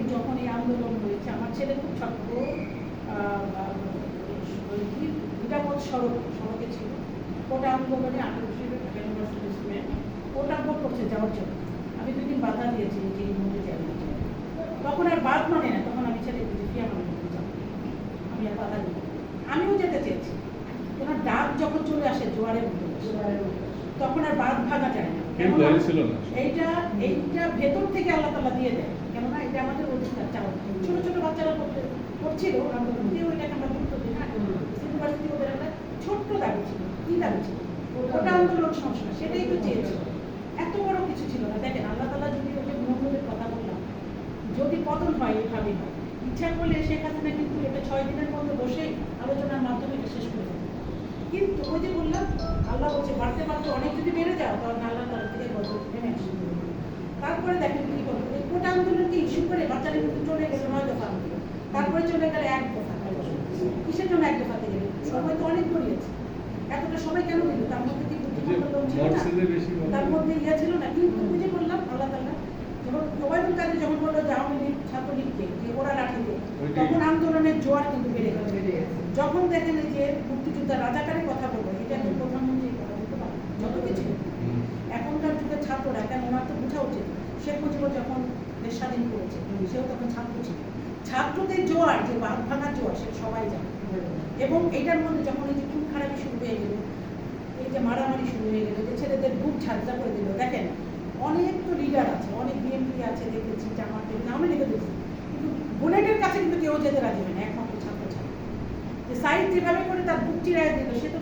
বলি যখন এই আন্দোলন হয়েছে আমার ছেলে খুব ছোট্ট নিরাপদ সড়ক সড়কে ছিল। ওটা আন্দোলনে আঠারোশো ঢাকা ইউনিভার্সিটি স্টুডেন্ট ওটা ভোট করছে যাওয়ার জন্য। আমি দুদিন বাধা দিয়েছি যে এই মুহূর্তে যাই তখন আর বাদ মানে না তখন আমি ছেলে বুঝি কি আমার আমি আর বাধা না। আমিও যেতে চেয়েছি। ওনার ডাক যখন চলে আসে জোয়ারের তখন আর বাদ ভাঙা যায় না। এইটা এইটা ভেতর থেকে আল্লাহ তালা দিয়ে দেয়। এটা আমাদের অধিকার চাওয়া ছোট ছোট বাচ্চারা করতে করছিল আন্দোলন দিয়ে ওইটাকে আমরা গুরুত্ব দিই না ইউনিভার্সিটি ওদের একটা ছোট্ট দাবি ছিল। কি দাবি ছিল? ওটা আন্দোলন সংস্কার সেটাই তো চেয়েছিল এত বড় কিছু ছিল না। দেখেন আল্লাহ তালা যদি যে মোহাম্মদের কথা বললাম যদি পতন হয় এভাবে হয় ইচ্ছা করলে শেখ হাসিনা কিন্তু এটা ছয় দিনের মধ্যে বসে আলোচনার মাধ্যমে এটা শেষ করে কিন্তু ওই যে বললাম আল্লাহ বলছে বাড়তে বাড়তে অনেক যদি বেড়ে যাও তখন আল্লাহ তালা থেকে বছর নেমে আসবে। তারপরে দেখেন কি করব এই কোটা আন্দোলনকে ইস্যু করে বাচ্চারা কিন্তু চলে গেছে নয় দফা আন্দোলন তারপরে চলে গেলে এক দফা। কিসের জন্য এক দফাতে গেলে সময় তো অনেক গড়িয়েছে এতটা সময় কেন দিল? তার মধ্যে কি ছিল না। তার মধ্যে ইয়ে ছিল না? কিন্তু বুঝে বললাম আল্লাহ তাল্লাহ যখন ওবায়দুল কাদের যখন বলল যে আওয়ামী লীগ ছাত্রলীগকে যে ওরা লাঠিতে তখন আন্দোলনের জোয়ার কিন্তু বেড়ে গেছে। যখন দেখেন যে মুক্তিযোদ্ধা রাজাকারের কথা বলব এটা প্রধানমন্ত্রী কথা বলতে পারে? যত কিছু। এখনকার যুগের ছাত্ররা, কেন ওনার তো বোঝা উচিত। শেখ মুজিবুর যখন দেশ স্বাধীন করেছে, সেও তখন ছাত্র ছিল। ছাত্রদের জোয়ার, যে বাঁধ ভাঙার জোয়ার সে সবাই জানে। এবং এইটার মধ্যে যখন এই যে খুব খারাপি শুরু হয়ে গেল, এই যে মারামারি শুরু হয়ে গেল, যে ছেলেদের বুক ঝাঁঝা করে দিল, দেখেন, অনেক তো লিডার আছে, অনেক বিএনপি আছে, দেখেছি, জামাতে, নামে লিখে দিয়েছি। কিন্তু বুলেটের কাছে কিন্তু কেউ যেতে রাজি হয় না, একমাত্র ছাত্র ছাত্র। যে সাইড যেভাবে করে তার বুক চিরায় দিল, সে তো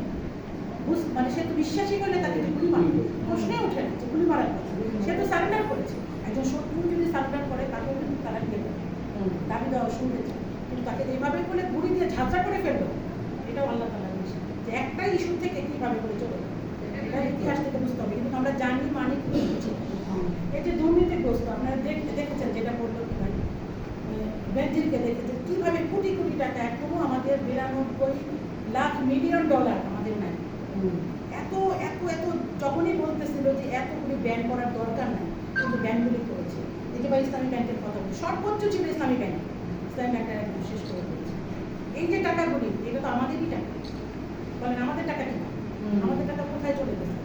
মানে সে তো বিশ্বাসই করলে তাকে যে গুলি মারবে। প্রশ্নে উঠে না যে গুলি মারার কথা। সে তো সারেন্ডার করেছে। একজন শত্রু যদি সারেন্ডার করে তাকেও কিন্তু তারা নিয়ে যাবে দাবি দেওয়া শুনতে চায় কিন্তু তাকে যেভাবে করে গুলি দিয়ে ঝাঁঝা করে ফেলল। এটাও আল্লাহ তালা যে একটা ইস্যু থেকে কীভাবে করে চলে। এটা ইতিহাস থেকে বুঝতে হবে। কিন্তু আমরা জানি মানে বুঝি। এই যে দুর্নীতিগ্রস্ত আপনারা দেখ- দেখেছেন যেটা বলল ভাই বেঞ্জিলকে দেখেছেন। কীভাবে কোটি কোটি টাকা এখনও আমাদের বিরানব্বই লাখ মিলিয়ন ডলার আমাদের নাই। এত এত এত যখনই বলতেছিল যে এতগুলি ব্যান করার দরকার নাই কিন্তু ব্যানগুলি করেছে যে বা ইসলামী ব্যাংকের কথা বলি সর্বোচ্চ ছিল ইসলামী ব্যাংক। ইসলামী ব্যাংকটা একদম শেষ করে দিয়েছে। এই যে টাকাগুলি এটা তো আমাদেরই টাকা। বলেন আমাদের টাকা কি? না? আমাদের টাকা কোথায় চলে গেছে?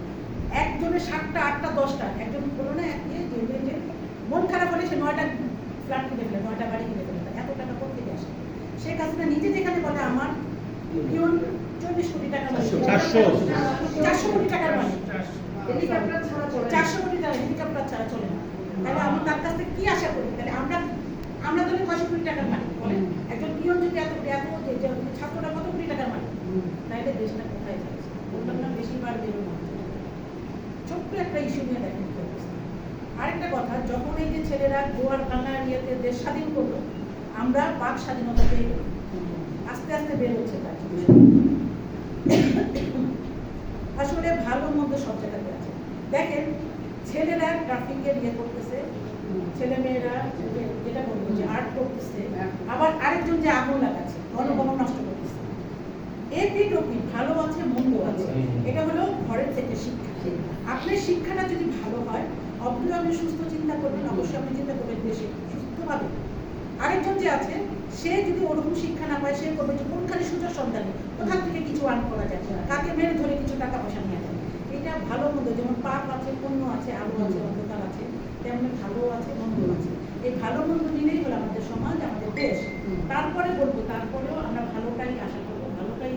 একজনের সাতটা আটটা দশটা একজন বলো না ইয়ে যে মন খারাপ হলে সে নয়টা ফ্ল্যাট কিনে ফেলে নয়টা বাড়ি কিনে ফেলে এত টাকা কোথেকে আসে? শেখ হাসিনা নিজে যেখানে বলে আমার টাকা চারশো। চারশো কোটি টাকার মালিক। হেলিকপ্টার ছাড়া চারশো কোটি টাকা হেলিকপ্টার ছাড়া চলে না। তাহলে আমরা তার কাছ থেকে কি আশা করি? তাহলে আমরা আমরা তাহলে কয়শো কোটি টাকার মালিক বলেন। একজন পিওন যদি এত এত ছাত্রটা কত কোটি টাকার মালিক? তাহলে দেশটা কোথায় যাচ্ছে বললাম না বেশিরভাগ বেরো ছোট্ট একটা ইস্যু নিয়ে দেখেন আরেকটা কথা যখন এই যে ছেলেরা গোয়ার ভাঙার ইয়েতে দেশ স্বাধীন করল আমরা বাক স্বাধীনতা পেয়ে আস্তে আস্তে বের হচ্ছে তার। আসলে ভালো মন্দ সব জায়গাতে আছে। দেখেন ছেলেরা ট্রাফিকের ইয়ে করতেছে ছেলে মেয়েরা যেটা বলব যে আর্ট করতেছে আবার আরেকজন যে আগুন লাগাচ্ছে গণগণ নষ্ট করতেছে। এপিট ওপিট ভালো আছে মন্দ আছে। এটা হলো ঘরের থেকে শিক্ষা। আপনার শিক্ষাটা যদি ভালো হয় অবশ্যই আপনি সুস্থ চিন্তা করবেন অবশ্যই আপনি চিন্তা করবেন দেশে সুস্থভাবে। আরেকজন যে আছে সে যদি ওরকম শিক্ষা না পায় সে করবে যে কোনখানে সুযোগ সন্ধানে? কোথা থেকে কিছু আর্ন করা যায় কাকে মেরে ধরে কিছু টাকা পয়সা নিয়ে যায় এটা ভালো মন্দ যেমন পাপ আছে পুণ্য আছে আলো আছে অন্ধকার আছে তেমনি ভালো আছে মন্দ আছে। এই ভালো মন্দ মিলেই হলো আমাদের সমাজ আমাদের দেশ। তারপরে বলব তারপরেও আমরা ভালোটাই আশা করব ভালোটাই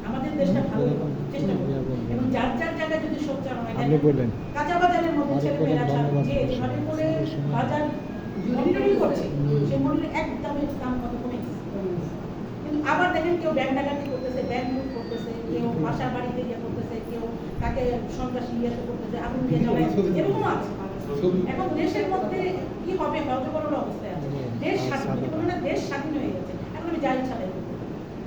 আমাদের- দেশটা ভালো চেষ্টা করব। এবং যার যার জায়গায় যদি সোচ্চার হয় কাঁচা বাজারের মধ্যে। যে যেভাবে করে বাজার মনিটরিং করছে মনিটরিং দাম কত আবার দেখেন কেউ ব্যাংক ডাকাতি করতেছে ব্যাংক লুট করতেছে কেউ বাসার বাড়িতে ইয়ে করতেছে কেউ তাকে সন্ত্রাসী ইয়ে করতেছে আগুন দিয়ে জ্বালায় এরকমও আছে। এখন দেশের মধ্যে কি হবে হজবরল অবস্থায় আছে। দেশ স্বাধীন যদি না দেশ স্বাধীন হয়ে গেছে। এখন আমি যাই ছাড়াই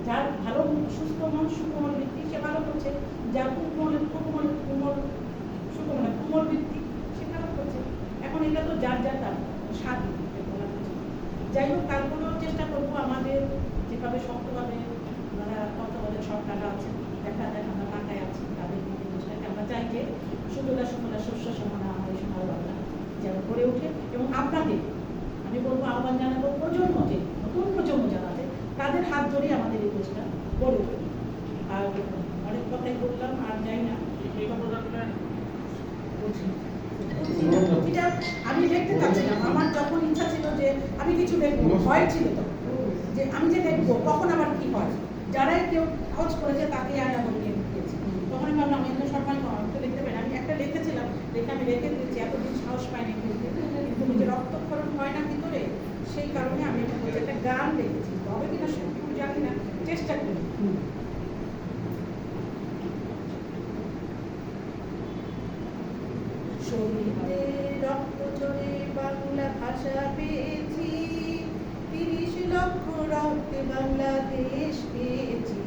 যার ভালো সুস্থ মন সুকোমল বৃত্তি সে ভালো করছে। যার কুকমল কুকমল কুমল সুকোমল কুমল বৃত্তি সে খারাপ করছে। এখন এটা তো যার যার তার স্বাধীন যাই হোক তারপরেও চেষ্টা করব আমাদের যেভাবে শক্তভাবে ওনারা কথা বলেন সরকাররা আছে দেখা যায় আমরা টাকায় আছি তাদের জিনিসটাকে আমরা চাই যে সুতলা সুতলা শস্য সমানা আমাদের সমাজটা যেন গড়ে ওঠে। এবং আপনাদের আমি বলব আহ্বান জানাব প্রজন্ম যে নতুন প্রজন্ম জানাবে তাদের হাত ধরেই আমাদের এই দেশটা গড়ে ওঠে। আর অনেক কথাই বললাম আর যাই না। আমি দেখতে চাচ্ছিলাম আমার যখন ইচ্ছা ছিল যে আমি কিছু দেখব ভয় ছিল তখন। যে আমি যে দেখব, কখন আবার কি হয়? যারাই কেউ খোঁজ করেছে তাকে আর আমার নিয়ে দিয়েছি তখন আমি ভাবলাম আমি তো তো লিখতে পারি আমি একটা লিখেছিলাম লিখে আমি রেখে দিয়েছি, এতদিন সাহস পাইনি কিন্তু নিজের রক্তক্ষরণ হয় না ভিতরে সেই কারণে আমি একটা গান লিখেছি তবে কিনা সত্যি জানি না, চেষ্টা করি। শহীদদের রক্ত ঝরে বাংলা ভাষা পেয়েছি বাংলাদেশ পেয়েছি।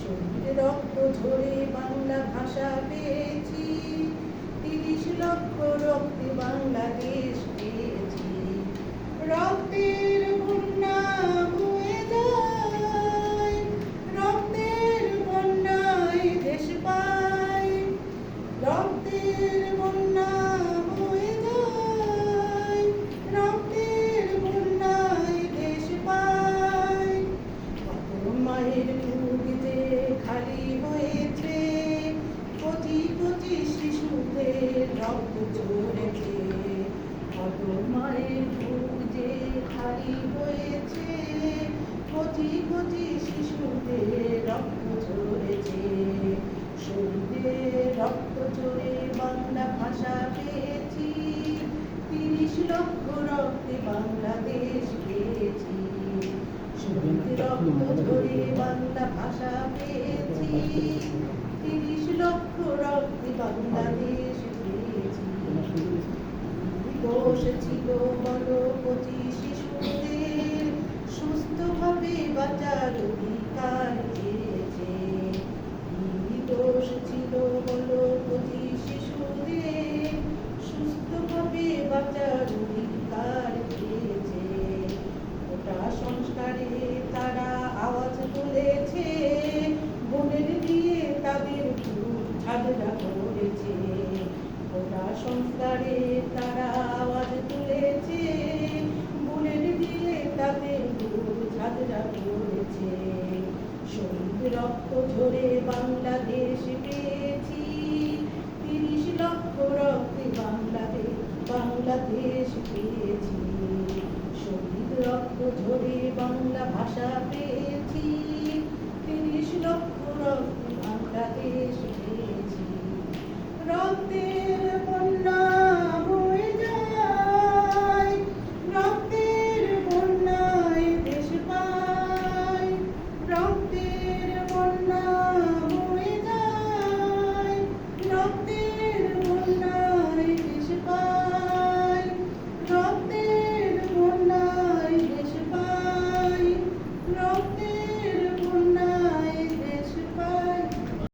শহীদ রক্ত ঝরে বাংলা ভাষা পেয়েছি। তিরিশ লক্ষ রক্তে বাংলাদেশ পেয়েছি। কচি কচি শিশুদের রক্ত ঝরেছে। রক্ত বাংলা ভাষা পেয়েছি। তিরিশ লক্ষ রক্তে বাংলাদেশ পেয়েছি। শহীদ রক্ত ঝরে বাংলা ভাষা পেয়েছি। তিরিশ লক্ষ রক্তে বাংলাদেশ বলো কচি শিশুদের। সুস্থভাবে বাঁচার রক্ত ঝরে বাংলাদেশ পেয়েছি? তিরিশ লক্ষ রক্তে বাংলাদেশ বাংলাদেশ পেয়েছি। শহীদ রক্ত ঝরে বাংলা ভাষা পেয়েছি। তিরিশ লক্ষ